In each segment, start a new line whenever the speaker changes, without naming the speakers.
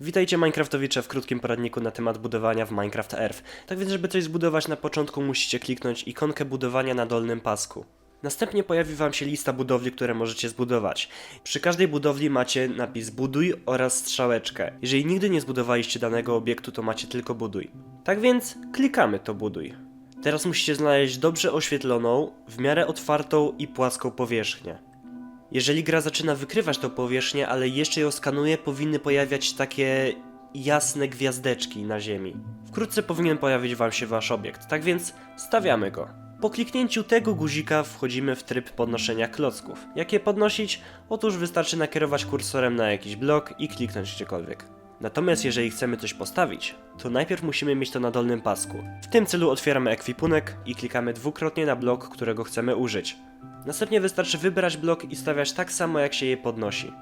Witajcie Minecraftowicze w krótkim poradniku na temat budowania w Minecraft Earth. Tak więc, żeby coś zbudować na początku musicie kliknąć ikonkę budowania na dolnym pasku. Następnie pojawi Wam się lista budowli, które możecie zbudować. Przy każdej budowli macie napis buduj oraz strzałeczkę. Jeżeli nigdy nie zbudowaliście danego obiektu, to macie tylko buduj. Tak więc klikamy to buduj. Teraz musicie znaleźć dobrze oświetloną, w miarę otwartą i płaską powierzchnię. Jeżeli gra zaczyna wykrywać tą powierzchnię, ale jeszcze ją skanuje, powinny pojawiać takie jasne gwiazdeczki na ziemi. Wkrótce powinien pojawić Wam się Wasz obiekt, tak więc stawiamy go. Po kliknięciu tego guzika wchodzimy w tryb podnoszenia klocków. Jak je podnosić? Otóż wystarczy nakierować kursorem na jakiś blok i kliknąć gdziekolwiek. Natomiast jeżeli chcemy coś postawić, to najpierw musimy mieć to na dolnym pasku. W tym celu otwieramy ekwipunek i klikamy dwukrotnie na blok, którego chcemy użyć. Następnie wystarczy wybrać blok i stawiać tak samo jak się je podnosi.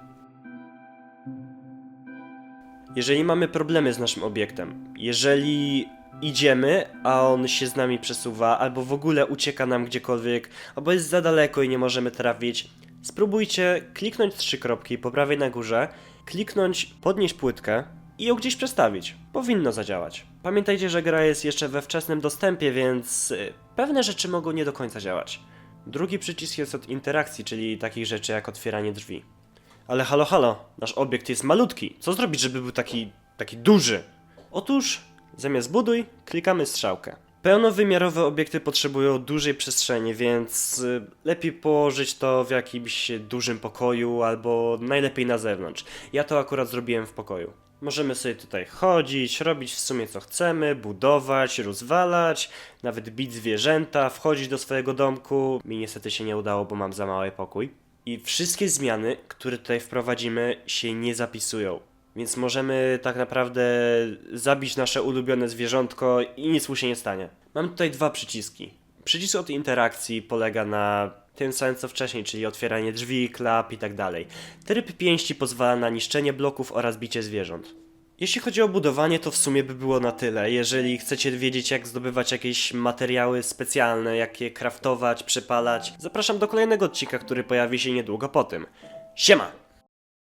Jeżeli mamy problemy z naszym obiektem, jeżeli idziemy, a on się z nami przesuwa, albo w ogóle ucieka nam gdziekolwiek, albo jest za daleko i nie możemy trafić, spróbujcie kliknąć trzy kropki po prawej na górze, kliknąć podnieść płytkę i ją gdzieś przestawić. Powinno zadziałać. Pamiętajcie, że gra jest jeszcze we wczesnym dostępie, więc y, pewne rzeczy mogą nie do końca działać. Drugi przycisk jest od interakcji, czyli takich rzeczy jak otwieranie drzwi. Ale halo, halo, nasz obiekt jest malutki. Co zrobić, żeby był taki, taki duży? Otóż, zamiast buduj, klikamy strzałkę. Pełnowymiarowe obiekty potrzebują dużej przestrzeni, więc y, lepiej położyć to w jakimś dużym pokoju albo najlepiej na zewnątrz. Ja to akurat zrobiłem w pokoju. Możemy sobie tutaj chodzić, robić w sumie co chcemy, budować, rozwalać, nawet bić zwierzęta, wchodzić do swojego domku. Mi niestety się nie udało, bo mam za mały pokój. I wszystkie zmiany, które tutaj wprowadzimy, się nie zapisują. Więc możemy tak naprawdę zabić nasze ulubione zwierzątko i nic mu się nie stanie. Mam tutaj dwa przyciski. Przycisk od interakcji polega na tym samym co wcześniej, czyli otwieranie drzwi, klap i tak dalej. Tryb pięści pozwala na niszczenie bloków oraz bicie zwierząt. Jeśli chodzi o budowanie, to w sumie by było na tyle. Jeżeli chcecie wiedzieć, jak zdobywać jakieś materiały specjalne, jak je craftować, przepalać, zapraszam do kolejnego odcinka, który pojawi się niedługo po tym. Siema!